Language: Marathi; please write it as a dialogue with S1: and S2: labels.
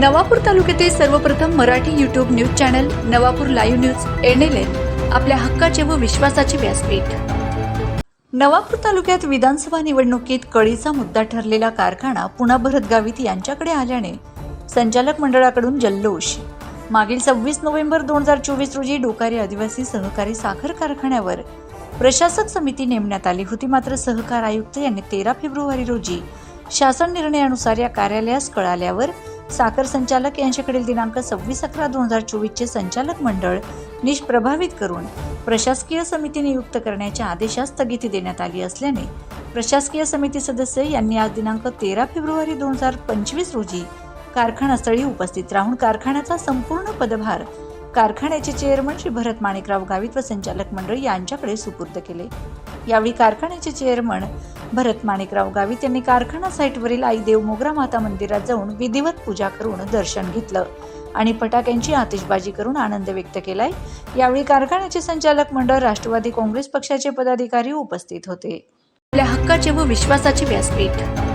S1: नवापूर तालुक्यातील सर्वप्रथम Marathi YouTube news channel Navapur live news NLN आपल्या हक्काचे व विश्वासाचे व्यासपीठ. नवापूर तालुक्यात विधानसभा निवडणुकीत कळीचा मुद्दा ठरलेला कारखाना पुन्हा भरत गावित यांच्याकडे आल्याने संचालक मंडळाकडून जल्लोष. मागील सव्वीस नोव्हेंबर दोन हजार चोवीस रोजी डोकारी आदिवासी सहकारी साखर कारखान्यावर प्रशासक समिती नेमण्यात आली होती. मात्र सहकार आयुक्त यांनी तेरा फेब्रुवारी रोजी शासन निर्णयानुसार या कार्यालयास कळाल्यावर साखर संचालक यांच्याकडील दिनांक सव्वीस अकरा दोन हजार चोवीसचे संचालक मंडळ निष्प्रभावित करून प्रशासकीय समिती नियुक्त करण्याच्या आदेशास स्थगिती देण्यात आली असल्याने प्रशासकीय समिती सदस्य यांनी आज दिनांक तेरा फेब्रुवारी दोन हजार पंचवीस रोजी कारखानास्थळी उपस्थित राहून कारखान्याचा संपूर्ण पदभार कारखान्याचे चेअरमन श्री भरत माणिकराव गावित व संचालक मंडळ यांच्याकडे सुपूर्द केले. यावेळी कारखान्याचे चेअरमन भरत माणिकराव गावित यांनी कारखाना साईटवरील आई देव मोगरा माता मंदिरात जाऊन विधिवत पूजा करून दर्शन घेतलं आणि फटाक्यांची आतिषबाजी करून आनंद व्यक्त केलाय. यावेळी कारखान्याचे संचालक मंडळ राष्ट्रवादी काँग्रेस पक्षाचे पदाधिकारी उपस्थित होते. आपल्या हक्काचे व विश्वासाचे व्यासपीठ.